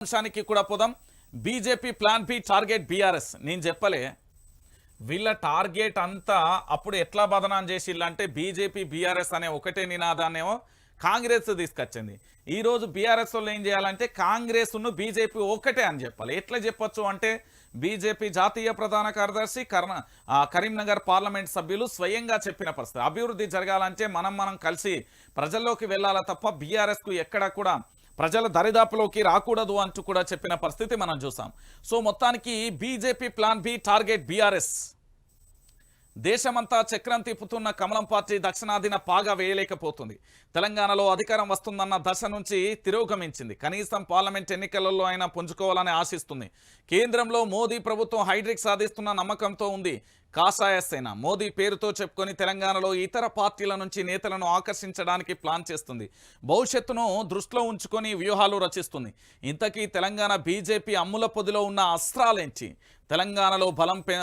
అంశానికి కూడా పోదాం. BJP plan B target BRS. నేను చెప్పలే వీళ్ళ టార్గెట్ అంతా అప్పుడు ఎట్లా బదనాం చేసిల్లంటే బీజేపీ బీఆర్ఎస్ అనే ఒకటే నినాదాన్నేమో కాంగ్రెస్ తీసుకొచ్చింది. ఈ రోజు బీఆర్ఎస్ వాళ్ళు ఏం చేయాలంటే కాంగ్రెస్ను బీజేపీ ఒకటే అని చెప్పాలి. ఎట్లా చెప్పొచ్చు అంటే బీజేపీ జాతీయ ప్రధాన కార్యదర్శి కర్ణ ఆ, కరీంనగర్ పార్లమెంట్ సభ్యులు స్వయంగా చెప్పిన పరిస్థితి. అభివృద్ధి జరగాలంటే మనం మనం కలిసి ప్రజల్లోకి వెళ్ళాలా తప్ప బీఆర్ఎస్కు ఎక్కడ కూడా ప్రజల దరిదాపులోకి రాకూడదు అంటూ కూడా చెప్పిన పరిస్థితి మనం చూసాం. సో మొత్తానికి BJP plan B target BRS. దేశమంతా చక్రం తిప్పుతున్న కమలం పార్టీ దక్షిణాదిన పాగా వేయలేకపోతుంది. తెలంగాణలో అధికారం వస్తుందన్న దశ నుంచి తిరోగమించింది. కనీసం పార్లమెంట్ ఎన్నికలలో అయినా పుంజుకోవాలని ఆశిస్తుంది. కేంద్రంలో మోదీ ప్రభుత్వం హైడ్రిక్ సాధిస్తున్న నమ్మకంతో ఉంది కాషాయ సేన. మోదీ పేరుతో చెప్పుకొని తెలంగాణలో ఇతర పార్టీల నుంచి నేతలను ఆకర్షించడానికి ప్లాన్ చేస్తుంది. భవిష్యత్తును దృష్టిలో ఉంచుకొని వ్యూహాలు రచిస్తుంది. ఇంతకీ తెలంగాణ బీజేపీ అమ్ముల పొదిలో ఉన్న అస్త్రాలేంచి తెలంగాణలో బలం పె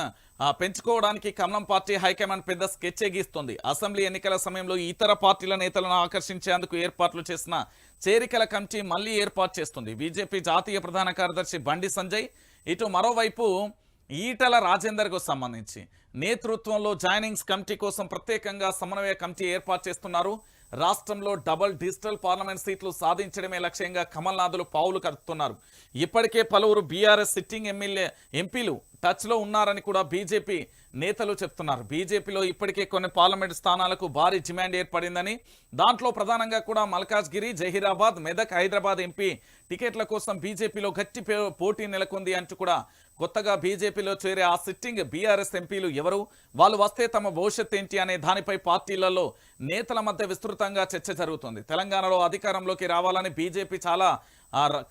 పెంచుకోవడానికి కమలం పార్టీ హైకమాండ్ పెద్ద స్కెచ్ గీస్తోంది అసెంబ్లీ ఎన్నికల సమయంలో ఇతర పార్టీల నేతలను ఆకర్షించేందుకు ఏర్పాట్లు చేసిన చేరికల కమిటీ మళ్ళీ ఏర్పాటు చేస్తుంది. బీజేపీ జాతీయ ప్రధాన కార్యదర్శి బండి సంజయ్ ఇటు మరోవైపు ఈటల రాజేందర్కు సంబంధించి నేతృత్వంలో జాయినింగ్స్ కమిటీ కోసం ప్రత్యేకంగా సమన్వయ కమిటీ ఏర్పాటు చేస్తున్నారు. రాష్ట్రంలో డబల్ డిజిటల్ పార్లమెంట్ సీట్లు సాధించడమే లక్ష్యంగా కమల్నాథులు పావులు కడుతున్నారు. ఇప్పటికే పలువురు బీఆర్ఎస్ సిట్టింగ్ ఎమ్మెల్యే ఎంపీలు టచ్లో ఉన్నారని కూడా బీజేపీ నేతలు చెప్తున్నారు. బీజేపీలో ఇప్పటికే కొన్ని పార్లమెంట్ స్థానాలకు భారీ డిమాండ్ ఏర్పడిందని దాంట్లో ప్రధానంగా కూడా మల్కాజ్గిరి జహీరాబాద్ మెదక్ హైదరాబాద్ ఎంపీ టికెట్ల కోసం బీజేపీలో గట్టి పోటీ నెలకొంది అంటూ కూడా కొత్తగా బీజేపీలో చేరే ఆ సిట్టింగ్ బీఆర్ఎస్ ఎంపీలు ఎవరు వాళ్ళు వస్తే తమ భవిష్యత్ ఏంటి అనే దానిపై పార్టీలలో నేతల మధ్య విస్తృతంగా చర్చ జరుగుతుంది. తెలంగాణలో అధికారంలోకి రావాలని బీజేపీ చాలా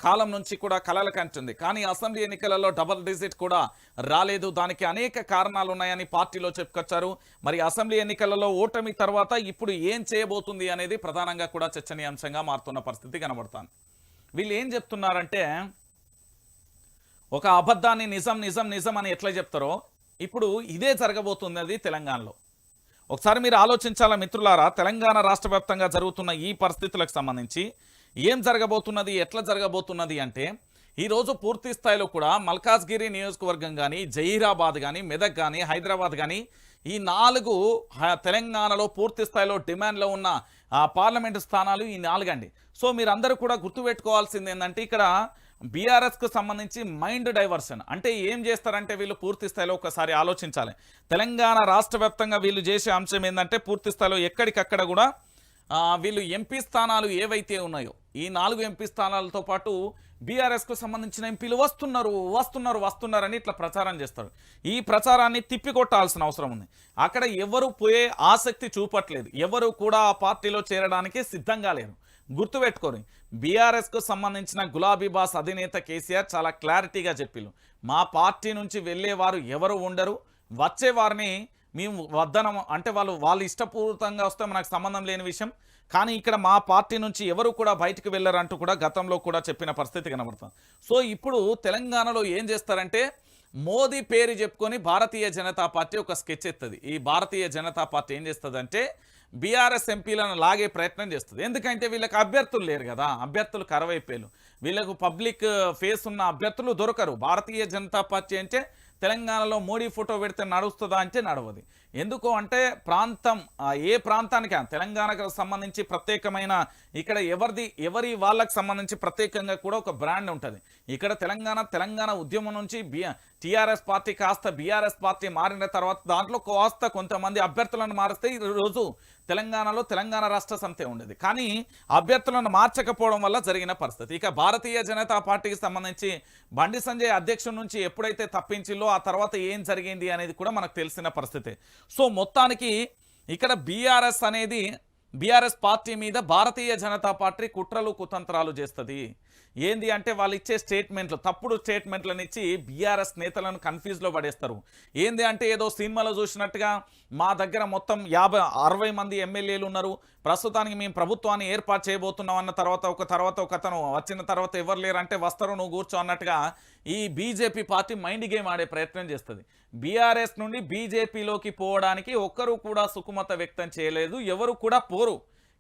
కాలం నుంచి కూడా కలలు కంటుంది. కానీ అసెంబ్లీ ఎన్నికలలో డబల్ డిజిట్ కూడా రాలేదు. దానికి అనేక కారణాలు ఉన్నాయని పార్టీలో చెప్పుకొచ్చారు. మరి అసెంబ్లీ ఎన్నికలలో ఓటమి తర్వాత ఇప్పుడు ఏం చేయబోతుంది అనేది ప్రధానంగా కూడా చర్చనీయాంశంగా మారుతున్న పరిస్థితి కనబడుతుంది. వీళ్ళు ఏం చెప్తున్నారంటే ఒక అబద్ధాన్ని నిజం నిజం నిజం అని ఎట్లా చెప్తారో ఇప్పుడు ఇదే జరగబోతున్నది తెలంగాణలో. ఒకసారి మీరు ఆలోచించాలా మిత్రులారా? తెలంగాణ రాష్ట్ర వ్యాప్తంగా జరుగుతున్న ఈ పరిస్థితులకు సంబంధించి ఏం జరగబోతున్నది ఎట్లా జరగబోతున్నది అంటే ఈరోజు పూర్తి స్థాయిలో కూడా మల్కాజ్గిరి నియోజకవర్గం కానీ జహీరాబాద్ కానీ మెదక్ కానీ హైదరాబాద్ కానీ ఈ నాలుగు తెలంగాణలో పూర్తి స్థాయిలో డిమాండ్లో ఉన్న ఆ, పార్లమెంటు స్థానాలు ఈ నాలుగండి. సో మీరందరూ కూడా గుర్తుపెట్టుకోవాల్సింది ఏంటంటే ఇక్కడ బీఆర్ఎస్కు సంబంధించి మైండ్ డైవర్షన్. అంటే ఏం చేస్తారంటే వీళ్ళు పూర్తి స్థాయిలో ఒకసారి ఆలోచించాలి. తెలంగాణ రాష్ట్ర వ్యాప్తంగా వీళ్ళు చేసే అంశం ఏంటంటే పూర్తి స్థాయిలో ఎక్కడికక్కడ కూడా వీళ్ళు ఎంపీ స్థానాలు ఏవైతే ఉన్నాయో ఈ నాలుగు ఎంపీ స్థానాలతో పాటు బీఆర్ఎస్కు సంబంధించిన ఎంపీలు వస్తున్నారు వస్తున్నారు వస్తున్నారని ఇట్లా ప్రచారం చేస్తారు. ఈ ప్రచారాన్ని తిప్పికొట్టాల్సిన అవసరం ఉంది. అక్కడ ఎవరు పోయే ఆసక్తి చూపట్లేదు. ఎవరు కూడా ఆ పార్టీలో చేరడానికి సిద్ధంగా లేరు. గుర్తుపెట్టుకోరు బీఆర్ఎస్కు సంబంధించిన గులాబీ బాస్ అధినేత కేసీఆర్ చాలా క్లారిటీగా చెప్పిల్లు మా పార్టీ నుంచి వెళ్ళేవారు ఎవరు ఉండరు వచ్చేవారిని మేము వద్దనం అంటే వాళ్ళు వాళ్ళు ఇష్టపూర్వకంగా వస్తే మనకు సంబంధం లేని విషయం. కానీ ఇక్కడ మా పార్టీ నుంచి ఎవరు కూడా బయటకు వెళ్ళారంటూ కూడా గతంలో కూడా చెప్పిన పరిస్థితి కనబడుతుంది. సో ఇప్పుడు తెలంగాణలో ఏం చేస్తారంటే మోదీ పేరు చెప్పుకొని భారతీయ జనతా పార్టీ ఒక స్కెచ్ ఎత్తుంది. ఈ భారతీయ జనతా పార్టీ ఏం చేస్తుందంటే బీఆర్ఎస్ ఎంపీలను లాగే ప్రయత్నం చేస్తుంది. ఎందుకంటే వీళ్ళకి అభ్యర్థులు లేరు కదా. అభ్యర్థులు కరవైపోయారు. వీళ్ళకు పబ్లిక్ ఫేస్ ఉన్న అభ్యర్థులు దొరకరు. భారతీయ జనతా పార్టీ అంటే తెలంగాణలో మోడీ ఫోటో పెడితే నడుస్తుందా అంటే నడవదు. ఎందుకు అంటే ప్రాంతం ఏ ప్రాంతానికి తెలంగాణకు సంబంధించి ప్రత్యేకమైన ఇక్కడ ఎవరిది ఎవరి వాళ్ళకి సంబంధించి ప్రత్యేకంగా కూడా ఒక బ్రాండ్ ఉంటుంది. ఇక్కడ తెలంగాణ తెలంగాణ ఉద్యమం నుంచి బి టీఆర్ఎస్ పార్టీ కాస్త బీఆర్ఎస్ పార్టీ మారిన తర్వాత దాంట్లో కాస్త కొంతమంది అభ్యర్థులను మారిస్తే ఈరోజు రోజు తెలంగాణలో తెలంగాణ రాష్ట్ర సంస్థ ఉండేది. కానీ అభ్యర్థులను మార్చకపోవడం వల్ల జరిగిన పరిస్థితి. ఇక భారతీయ జనతా పార్టీకి సంబంధించి బండి సంజయ్ అధ్యక్షుడి నుంచి ఎప్పుడైతే తప్పించిల్లో ఆ తర్వాత ఏం జరిగింది అనేది కూడా మనకు తెలిసిన పరిస్థితి. సో మొత్తానికి ఇక్కడ బీఆర్ఎస్ అనేది బీఆర్ఎస్ పార్టీ మీద భారతీయ జనతా పార్టీ కుట్రలు కుతంత్రాలు చేస్తుంది. ఏంది అంటే వాళ్ళు ఇచ్చే స్టేట్మెంట్లు తప్పుడు స్టేట్మెంట్లను ఇచ్చి బీఆర్ఎస్ నేతలను కన్ఫ్యూజ్లో పడేస్తారు. ఏంది అంటే ఏదో సినిమాలో చూసినట్టుగా మా దగ్గర మొత్తం యాభై అరవై మంది ఎమ్మెల్యేలు ఉన్నారు. ప్రస్తుతానికి మేము ప్రభుత్వాన్ని ఏర్పాటు చేయబోతున్నాం అన్న తర్వాత ఒక తర్వాత ఒక అతను వచ్చిన తర్వాత ఎవరు లేరంటే వస్తారు నువ్వు కూర్చో అన్నట్టుగా ఈ బీజేపీ పార్టీ మైండ్ గేమ్ ఆడే ప్రయత్నం చేస్తుంది. బీఆర్ఎస్ నుండి బీజేపీలోకి పోవడానికి ఒక్కరూ కూడా సుకుమత వ్యక్తం చేయలేదు ఎవరు కూడా పోరు.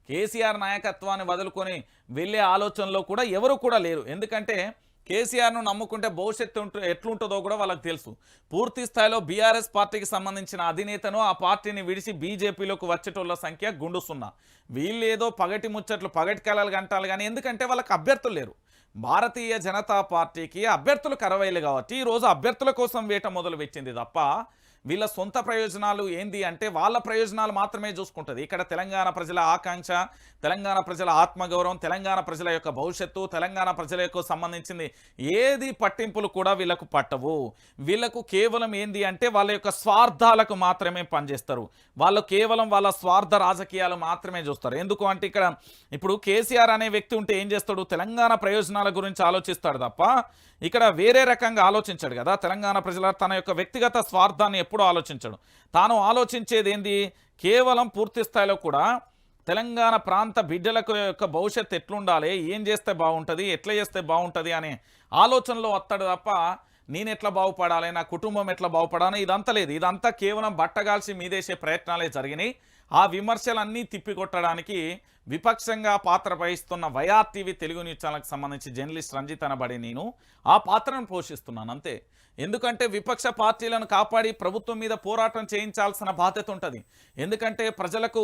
కేసీఆర్ నాయకత్వాన్ని వదులుకొని వెళ్ళే ఆలోచనలో కూడా ఎవరు కూడా లేరు. ఎందుకంటే కేసీఆర్ను నమ్ముకుంటే భవిష్యత్తు ఉంటు- ఎట్లుంటుందో కూడా వాళ్ళకి తెలుసు. పూర్తి స్థాయిలో బీఆర్ఎస్ పార్టీకి సంబంధించిన అధినేతను ఆ పార్టీని విడిచి బీజేపీలోకి వచ్చేటోళ్ళ సంఖ్య గుండు సున్నా. వీళ్ళేదో పగటి ముచ్చట్లు పగటి కళలు గంటాలు కానీ ఎందుకంటే వాళ్ళకి అభ్యర్థులు లేరు. భారతీయ జనతా పార్టీకి అభ్యర్థులు కరవైలు కాబట్టి ఈరోజు అభ్యర్థుల కోసం వేట మొదలు పెట్టింది తప్ప వీళ్ళ సొంత ప్రయోజనాలు ఏంది అంటే వాళ్ళ ప్రయోజనాలు మాత్రమే చూసుకుంటుంది. ఇక్కడ తెలంగాణ ప్రజల ఆకాంక్ష తెలంగాణ ప్రజల ఆత్మగౌరవం తెలంగాణ ప్రజల యొక్క భవిష్యత్తు తెలంగాణ ప్రజల యొక్క సంబంధించింది ఏది పట్టింపులు కూడా వీళ్ళకు పట్టవు. వీళ్ళకు కేవలం ఏంది అంటే వాళ్ళ యొక్క స్వార్థాలకు మాత్రమే పనిచేస్తారు. వాళ్ళు కేవలం వాళ్ళ స్వార్థ రాజకీయాలు మాత్రమే చూస్తారు. ఎందుకు అంటే ఇక్కడ ఇప్పుడు కేసీఆర్ అనే వ్యక్తి ఉంటే ఏం చేస్తాడు? తెలంగాణ ప్రయోజనాల గురించి ఆలోచిస్తాడు తప్ప ఇక్కడ వేరే రకంగా ఆలోచించాడు కదా. తెలంగాణ ప్రజల తన యొక్క వ్యక్తిగత స్వార్థాన్ని ఆలోచించడు. తాను ఆలోచించేది ఏంది కేవలం పూర్తి స్థాయిలో కూడా తెలంగాణ ప్రాంత బిడ్డలకు యొక్క భవిష్యత్తు ఎట్లుండాలి? ఏం చేస్తే బాగుంటుంది? ఎట్లా చేస్తే బాగుంటుంది? అనే ఆలోచనలో వస్తాడు తప్ప నేను ఎట్లా బాగుపడాలి? నా కుటుంబం ఎట్లా బాగుపడాలి? ఇదంతా లేదు. ఇదంతా కేవలం బట్టగాల్సి మీదేసే ప్రయత్నాలే జరిగినాయి. ఆ విమర్శలన్నీ తిప్పికొట్టడానికి విపక్షంగా పాత్ర వహిస్తున్న వైఆర్ టీవీ తెలుగు న్యూస్ ఛానల్కి సంబంధించి జర్నలిస్ట్ రంజిత్ అనబడి నేను ఆ పాత్రను పోషిస్తున్నాను అంతే. ఎందుకంటే విపక్ష పార్టీలను కాపాడి ప్రభుత్వం మీద పోరాటం చేయించాల్సిన బాధ్యత ఉంటుంది. ఎందుకంటే ప్రజలకు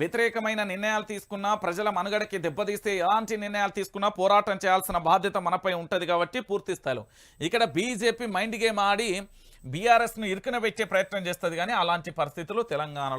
వ్యతిరేకమైన నిర్ణయాలు తీసుకున్నా ప్రజల మనుగడకి దెబ్బతీస్తే ఎలాంటి నిర్ణయాలు తీసుకున్నా పోరాటం చేయాల్సిన బాధ్యత మనపై ఉంటుంది కాబట్టి పూర్తి స్థాయిలో. ఇక్కడ బీజేపీ మైండ్ గేమ్ ఆడి బీఆర్ఎస్ను ఇరుకున పెట్టే ప్రయత్నం చేస్తుంది కానీ అలాంటి పరిస్థితులు తెలంగాణలో